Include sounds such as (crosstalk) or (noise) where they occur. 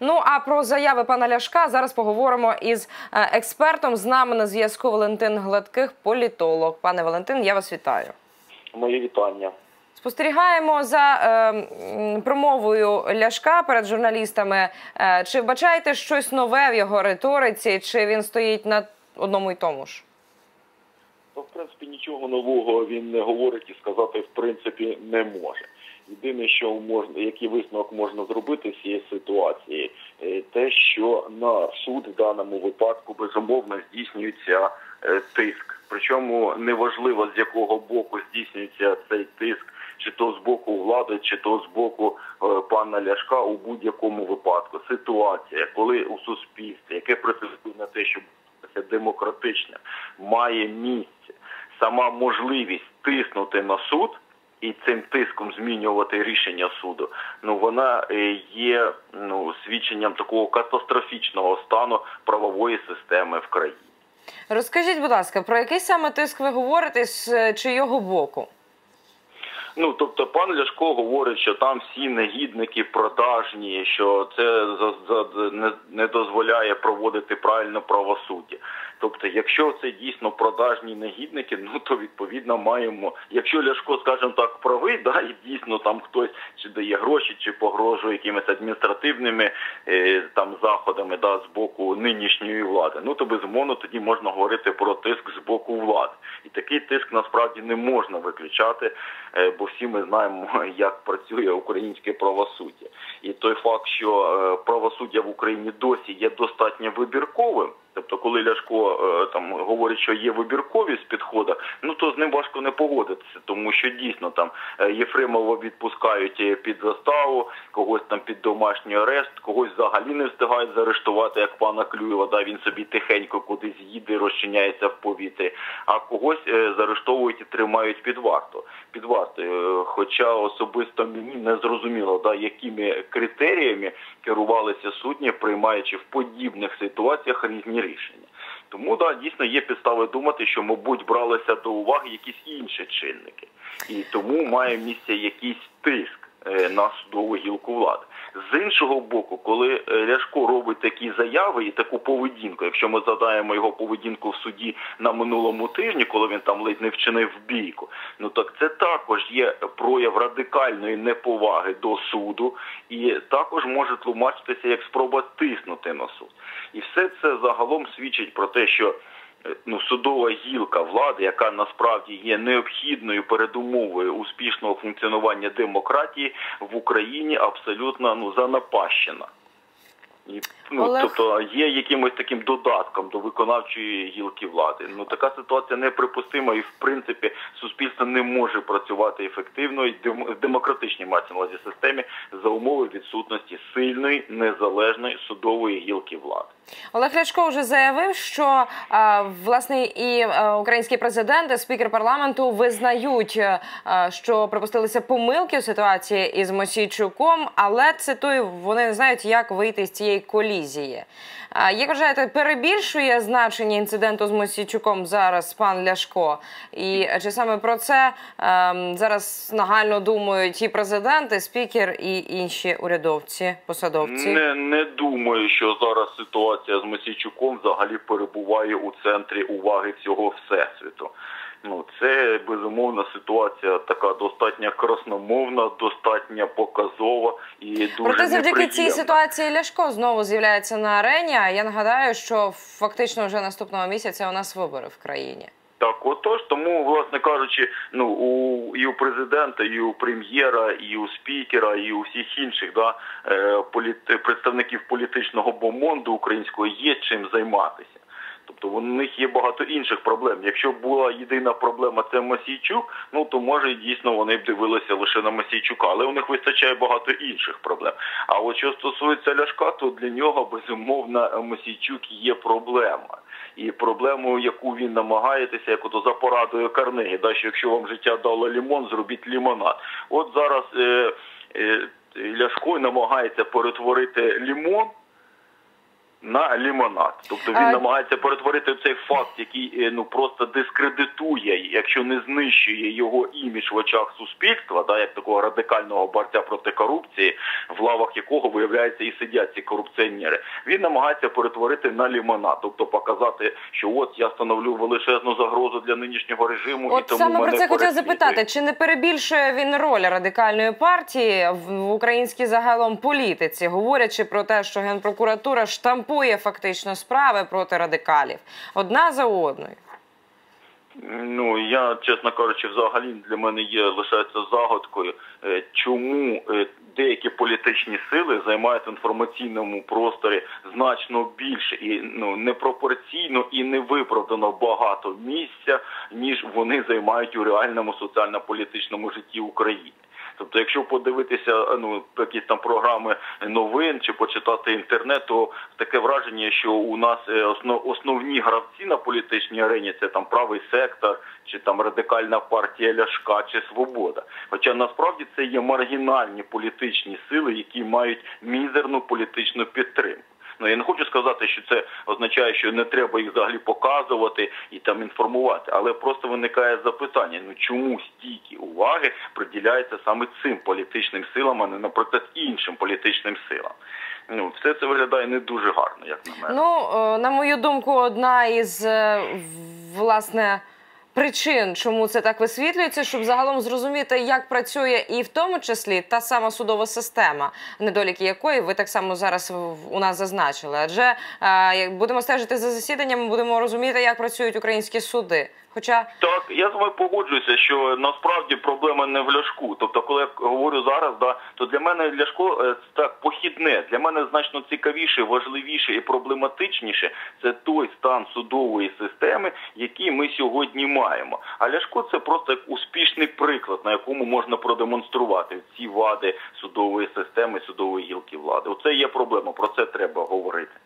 Ну а про заяви пана Ляшка зараз поговоримо із е, експертом. З нами на зв'язку Валентин Гладких, політолог. Пане Валентин, я вас вітаю. Мої вітання. Спостерігаємо за е, промовою Ляшка перед журналістами. Е, чи вбачаєте щось нове в його риториці, чи він стоїть на одному й тому ж? Ну, в принципі, нічого нового він не говорить і сказати в принципі не може. Єдине, що можна, який висновок можна зробити з цієї ситуації, е, те, що на суд в даному випадку безумовно здійснюється е, тиск. Причому неважливо з якого боку здійснюється цей тиск, чи то з боку влади, чи то з боку е, пана Ляшка у будь-якому випадку. Ситуація, коли у суспільстві, яке претендує на те, щоб це демократичне, має місце сама можливість тиснути на суд і цим тиском змінювати рішення суду, ну вона е, є ну свідченням такого катастрофічного стану правової системи в країні. Розкажіть, будь ласка, про який саме тиск ви говорите з е, чийого боку? Ну тобто, пан Ляшко говорить, що там всі негідники продажні, що це за, за не, не дозволяє проводити правильно правосуддя. Тобто, якщо це дійсно продажні негідники, ну то відповідно маємо. Якщо Ляшко, скажімо так, правий, да, і дійсно там хтось чи дає гроші, чи погрожує якимись адміністративними е, там заходами, да, з боку нинішньої влади, ну то безумовно тоді можна говорити про тиск з боку влади, і такий тиск насправді не можна виключати, е, бо всі ми знаємо, (laughs) як працює українське правосуддя, і той факт, що е, правосуддя в Україні досі є достатньо вибірковим. Тобто, коли Ляшко е, там говорить, що є вибірковість підходу, ну то з ним важко не погодитися, тому що дійсно там е, Єфремова відпускають е, під заставу, когось там під домашній арест, когось взагалі не встигають заарештувати, як пана Клюєва, да він собі тихенько кудись їде, розчиняється в повітрі, а когось заарештовують і тримають під варту. Під вартою. Хоча особисто мені не зрозуміло, да, якими критеріями керувалися судні, приймаючи в подібних ситуаціях різні рішення. Тому да, дійсно є підстави думати, що, мабуть, бралися до уваги якісь інші чинники, і тому має місце якийсь тиск е, на судову гілку влади. З іншого боку, коли е, Ляшко робить такі заяви і таку поведінку, якщо ми задаємо його поведінку в суді на минулому тижні, коли він там ледь не вчинив бійку, ну так це також є прояв радикальної неповаги до суду, і також може тлумачитися як спроба тиснути на суд. І все це загалом свідчить про те, що ну, судова гілка влади, яка насправді є необхідною передумовою успішного функціонування демократії в Україні, абсолютно ну занапащена. І, ну, Олег- тобто є якимось таким додатком до виконавчої гілки влади. Ну така ситуація неприпустима, і в принципі суспільство не може працювати ефективно і в демократичній на увазі системі за умови відсутності сильної незалежної судової гілки влади. Олег Ляшко вже заявив, що е, власне і е, український президент, і спікер парламенту визнають, е, е, що припустилися помилки у ситуації із Мосійчуком, але цитую, вони не знають, як вийти з цієї колізії. Е, Як вважаєте, перебільшує значення інциденту з Мосійчуком зараз пан Ляшко? І чи саме про це е, зараз нагально думають і президент, і спікер, і інші урядовці, посадовці? Не, не думаю, що зараз ситуація з Месійчуком взагалі перебуває у центрі уваги всього всесвіту. Ну, це безумовно ситуація така достатньо красномовна, достатньо показова і дуже Проте завдяки цій ситуації Ляшко знову з'являється на арені. А я нагадаю, що фактично вже наступного місяця у нас вибори в країні. Так, отож, тому, власне кажучи, ну у і у президента, і у прем'єра, і у спікера, і у всіх інших да, е, політ, представників політичного бомонду українського є чим займатися. Тобто у них є багато інших проблем. Якщо була єдина проблема це Масійчук, ну то може дійсно вони б дивилися лише на Масійчука, але у них вистачає багато інших проблем. А от що стосується Ляшка, то для нього безумовно Масійчук є проблема. І проблему, яку він намагається, як ото за порадою Карнегі, да, що якщо вам життя дало лімон, зробіть лімонад. От зараз е, е, Ляшко намагається перетворити лімон на лімонад. Тобто він А- намагається перетворити цей факт, який е, ну просто дискредитує, якщо не знищує його імідж в очах суспільства, да, як такого радикального борця проти корупції, в лавах якого виявляється і сидять ці корупціонери. Він намагається перетворити на лімонад, тобто показати, що от я становлю величезну загрозу для нинішнього режиму, і тому саме про це переслідують. запитати, чи не перебільшує він роль радикальної партії в в українській загалом політиці, говорячи про те, що генпрокуратура штампує фактично справи проти радикалів одна за одною. Ну я чесно кажучи, взагалі для мене є лишається загадкою, е, чому е, деякі політичні сили займають в інформаційному просторі значно більше і ну непропорційно і невиправдано багато місця, ніж вони займають у реальному соціально-політичному житті України. Тобто, якщо подивитися ну якісь там програми новин чи почитати інтернет, то таке враження, що у нас е, основні гравці на політичній арені це там правий сектор, чи там радикальна партія Ляшка, чи Свобода. Хоча насправді це є маргінальні політичні сили, які мають мізерну політичну підтримку. Ну я не хочу сказати, що це означає, що не треба їх взагалі показувати і там інформувати, але просто виникає запитання: ну чому стільки уваги приділяється саме цим політичним силам, а не наприклад іншим політичним силам? Ну все це виглядає не дуже гарно, як на мене. Ну, е, на мою думку, одна із е, власне. Причин, чому це так висвітлюється, щоб загалом зрозуміти, як працює і в тому числі та сама судова система, недоліки якої ви так само зараз у нас зазначили. Адже е, як будемо стежити за засіданням, будемо розуміти, як працюють українські суди. Хоча Так, я з вами погоджуюся, що насправді проблема не в ляшку. Тобто, коли я говорю зараз, да, то для мене ляшко е, це так похідне. Для мене значно цікавіше, важливіше і проблематичніше це той стан судової системи, який ми сьогодні маємо. А ляшко це просто як успішний приклад, на якому можна продемонструвати ці вади судової системи, судової гілки влади. Оце є проблема. Про це треба говорити.